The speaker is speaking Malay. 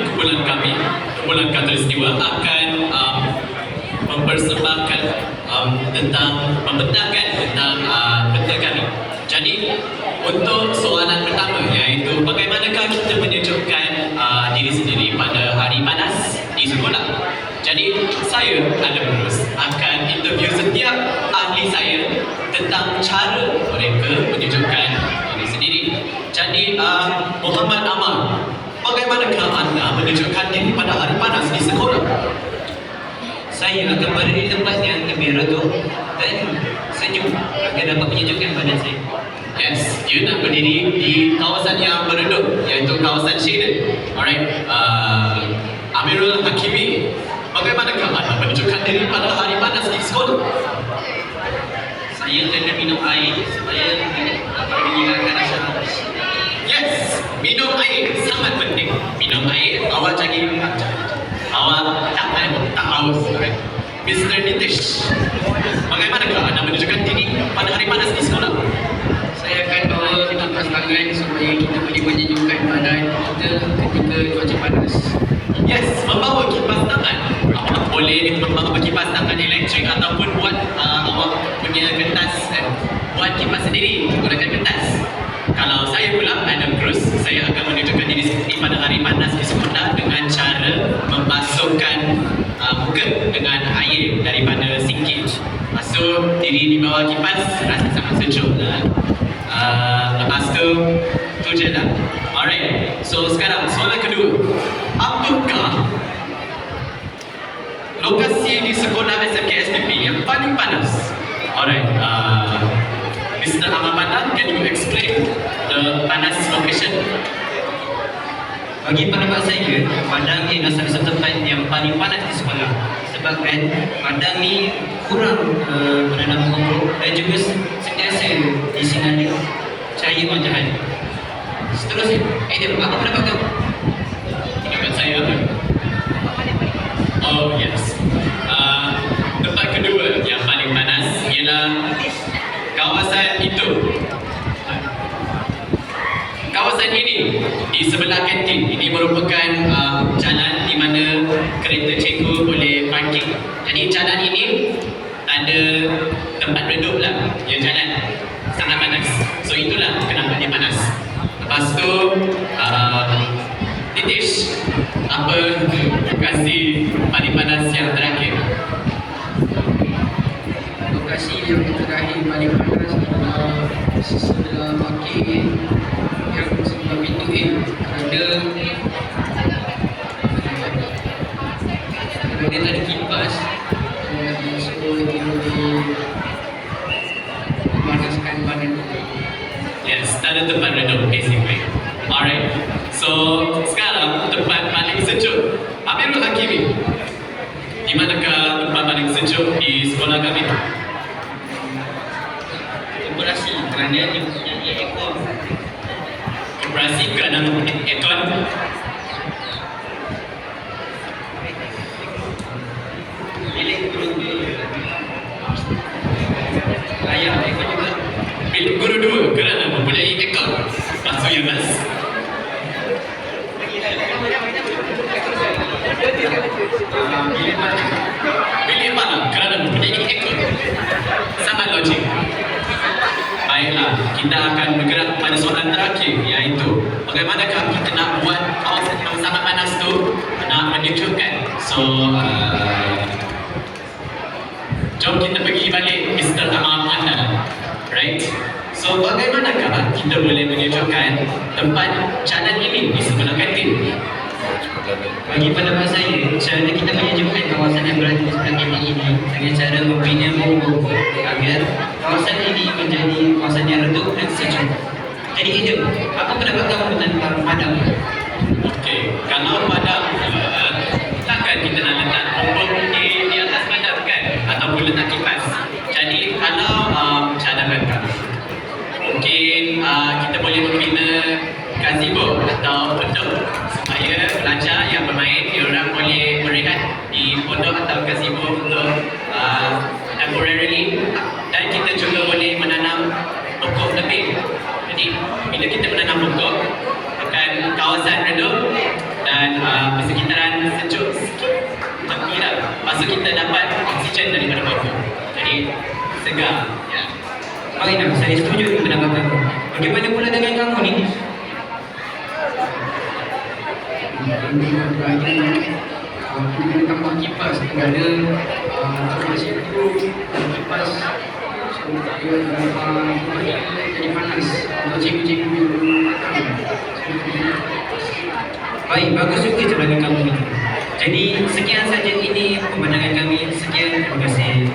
kumpulan kami, kumpulan Katulistiwa akan um, mempersembahkan um, tentang membentangkan tentang uh, benda kami. Jadi untuk soalan pertama iaitu bagaimanakah kita menyejukkan uh, diri sendiri pada hari panas di sekolah. Jadi saya Adam Rus akan interview setiap ahli saya tentang cara mereka. Jadi uh, Muhammad Amal, bagaimanakah anda menyejukkan diri pada hari panas di sekolah? Saya akan berada di tempat yang lebih redup dan sejuk agar dapat menyejukkan badan saya. Yes, you nak berdiri di kawasan yang beredup iaitu kawasan shaded. Alright, uh, Amirul Hakimi, bagaimanakah anda menunjukkan diri pada hari panas di sekolah? Saya kena minum air supaya dapat menghilangkan rasa Yes, minum air sangat penting. Minum air, awak jadi awak tak tak haus. Alright. Mr. Nitish, bagaimanakah anda menunjukkan diri pada hari panas di sekolah? Saya akan bawa kipas tangan supaya kita boleh menyejukkan badan kita ketika cuaca panas. Yes, membawa kipas tangan. Awak boleh membawa kipas tangan elektrik ataupun buat uh, awak punya kertas eh, buat kipas sendiri menggunakan kertas. Kalau saya pula Adam Cruz, saya akan menunjukkan diri sendiri pada hari panas di sekolah dengan cara membasuhkan uh, muka dengan air daripada sinkin. Basuh diri di bawah kipas rasa sangat sejuk lah. Uh, lepas tu tu je lah. Alright. So sekarang soalan kedua. Apakah lokasi di sekolah SMK SPP yang paling panas? Alright. Uh, Mr. Ahmad Panan, can you explain the panas location? Bagi pendapat saya, Padang ni adalah satu tempat yang paling panas di sekolah. Sebabkan Padang ni kurang uh, menanam pokok dan juga sentiasa disinari cahaya matahari. Seterusnya, Adam, apa? Pendapat saya apa? Oh yes. Uh, tempat kedua yang paling panas ialah kawasan itu. Kawasan ini di sebelah kantin ini merupakan uh, jalan di mana kereta cikgu boleh parking. Jadi jalan ini ada tempat duduk lah yang jalan sangat panas. So itulah kenapa dia panas. Lepas tu uh, Nitish apa lokasi paling panas yang terakhir? Lokasi yang terakhir paling panas adalah sebelah parking yang sebelah pintu A ada ada dia tak ada kipas so dia boleh memanaskan badan Yes, tak ada tempat duduk basically. Alright. So sekarang tempat paling sejuk. Amirul Hakimi. Di manakah tempat paling sejuk di sekolah kami? operasi kerana dia mempunyai ekor Operasi kerana mempunyai aircon. bilik guru layak ekor juga Bilik guru dua kerana mempunyai aircon. Masuk ya mas. Ah, bilik mana Bilik mana kerana mempunyai aircon. Sangat logik. Baiklah, kita akan bergerak pada soalan terakhir iaitu bagaimanakah kita nak buat kawasan yang sangat panas tu nak menyejukkan. So, uh, jom kita pergi balik Mr. Amar Anda. Right? So, bagaimanakah kita boleh menyejukkan tempat jalan ini di sebelah kantin? Bagi pendapat saya, cara kita menyejukkan kawasan yang berada di sebelah ini dengan cara membina pokok agar kawasan ini menjadi kawasan yang redup dan sejuk. Jadi Adam, apa pendapat kamu tentang padang? Okey, kalau padang uh, takkan kita nak letak rumput di, di atas padang kan? Ataupun letak kipas. Jadi kalau um, cadangan kami, mungkin uh, kita boleh membina gazebo atau pondok saya pelajar yang bermain diorang boleh berehat di pondok atau kasibo untuk uh, temporarily dan kita juga boleh menanam pokok lebih jadi bila kita menanam pokok akan kawasan redup dan uh, persekitaran sejuk sikit tapi lah masa kita dapat oksigen daripada pokok jadi segar ya. Yeah. Saya setuju dengan pendapat kamu. Bagaimana pula dengan kamu ni? Tambah kipas kerana uh, masih itu kipas jadi panas untuk cikgu-cikgu datang. Baik, bagus juga jawapan kamu. Jadi sekian saja ini pemandangan kami. Sekian, terima kasih.